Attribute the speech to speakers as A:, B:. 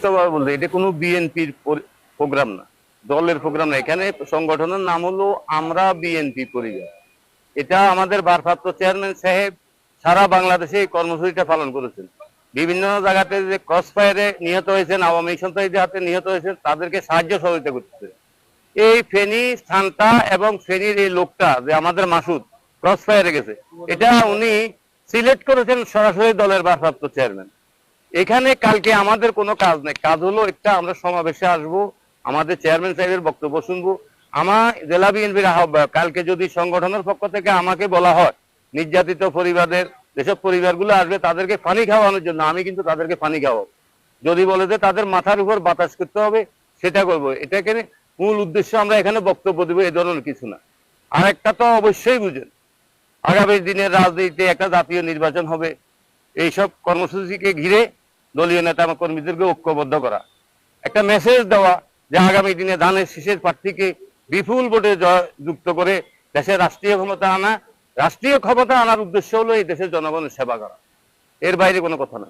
A: স্পষ্টভাবে বলতে, এটা কোনো বিএনপির প্রোগ্রাম না। দলের প্রোগ্রাম না। এখানে সংগঠনের নাম হলো আমরা বিএনপি পরিবার। এটা আমাদের ভারপ্রাপ্ত চেয়ারম্যান সাহেব সারা বাংলাদেশে এই কর্মসূচিটা পালন করেছেন। বিভিন্ন জায়গাতে যে ক্রস ফায়ারে নিহত হয়েছেন, আওয়ামী সন্ত্রাসীদের হাতে নিহত হয়েছেন, তাদেরকে সাহায্য সহযোগিতা করতেছে। এই ফেনী স্থানটা এবং ফেনীর এই লোকটা যে আমাদের মাসুদ ক্রস ফায়ারে গেছে, এটা উনি সিলেক্ট করেছেন সরাসরি দলের ভারপ্রাপ্ত চেয়ারম্যান। এখানে কালকে আমাদের কোনো কাজ নেই। কাজ হলো একটা আমরা সমাবেশে আসব, আমাদের চেয়ারম্যান সাহেবের বক্তব্য শুনব। আমার জেলা বিএনপির আহ্বায়ক, কালকে যদি সংগঠনের পক্ষ থেকে আমাকে বলা হয়, নির্যাতিত পরিবারের, যেসব পরিবারগুলো আসবে তাদেরকে পানি খাওয়ানোর জন্য, আমি কিন্তু তাদেরকে পানি খাওয়াবো। যদি বলে যে তাদের মাথার উপর বাতাস করতে হবে, সেটা করব। এটাকে মূল উদ্দেশ্য আমরা এখানে বক্তব্য দেবো এই ধরনের কিছু না। আর একটা তো অবশ্যই বুঝেন, আগামী দিনের রাজনীতিতে একটা জাতীয় নির্বাচন হবে। এইসব কর্মসূচিকে ঘিরে দলীয় নেতা কর্মীদেরকে ঐক্যবদ্ধ করা। একটা মেসেজ দেওয়া যে আগামী দিনে ধানের শীষের প্রার্থীকে বিপুল ভোটে যুক্ত করে দেশের রাষ্ট্রীয় ক্ষমতা আনা, রাষ্ট্রীয় ক্ষমতা আনার উদ্দেশ্য হলো এই দেশের জনগণের সেবা করা। এর বাইরে কোনো কথা না